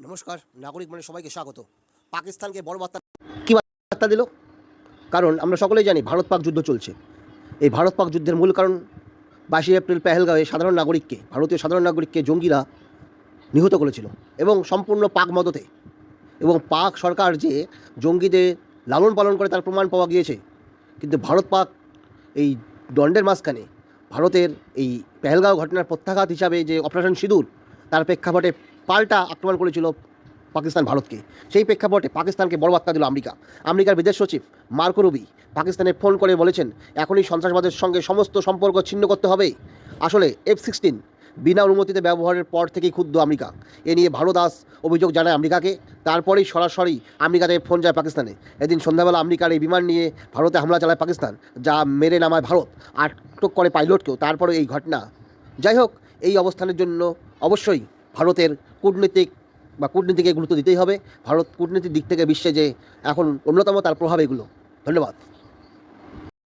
নমস্কার, নাগরিক মানে সবাইকে স্বাগত। পাকিস্তানকে বড় বার্তা কী বার্তা দিল? কারণ আমরা সকলেই জানি ভারত পাক যুদ্ধ চলছে। এই ভারত পাক যুদ্ধের মূল কারণ বাইশে এপ্রিল পেহেলগাঁওয়ে সাধারণ নাগরিককে, ভারতীয় সাধারণ নাগরিককে জঙ্গিরা নিহত করেছিল এবং সম্পূর্ণ পাক মদতে। এবং পাক সরকার যে জঙ্গিদের লালন পালন করে তার প্রমাণ পাওয়া গিয়েছে। কিন্তু ভারত পাক এই দণ্ডের মাঝখানে ভারতের এই পেহেলগাঁও ঘটনার প্রত্যাঘাত হিসাবে যে অপারেশন সিঁদুর, তার প্রেক্ষাপটে পাল্টা আক্রমণ করেছিল পাকিস্তান ভারতকে। সেই প্রেক্ষাপটে পাকিস্তানকে বড় বার্তা দিল আমেরিকা। আমেরিকার বিদেশ সচিব মার্কো রুবি পাকিস্তানে ফোন করে বলেছেন, এখনই সন্ত্রাসবাদের সঙ্গে সমস্ত সম্পর্ক ছিন্ন করতে হবে। আসলে এফ সিক্সটিন বিনা অনুমতিতে ব্যবহারের পর থেকেই ক্ষুব্ধ আমেরিকা। এ নিয়ে ভারত দাস অভিযোগ জানায় আমেরিকাকে। তারপরেই সরাসরি আমেরিকাতে ফোন যায় পাকিস্তানে। এদিন সন্ধ্যাবেলা আমেরিকার এই বিমান নিয়ে ভারতে হামলা চালায় পাকিস্তান, যা মেরে নামায় ভারত। আটক করে পাইলটকেও। তারপরে এই ঘটনা। যাই হোক, এই অবস্থানের জন্য অবশ্যই ভারতের কূটনৈতিক বা কূটনীতিকে গুরুত্ব দিতেই হবে। ভারত কূটনীতির দিক থেকে বিশ্বে যে এখন অন্যতম তার প্রভাব এগুলো। ধন্যবাদ।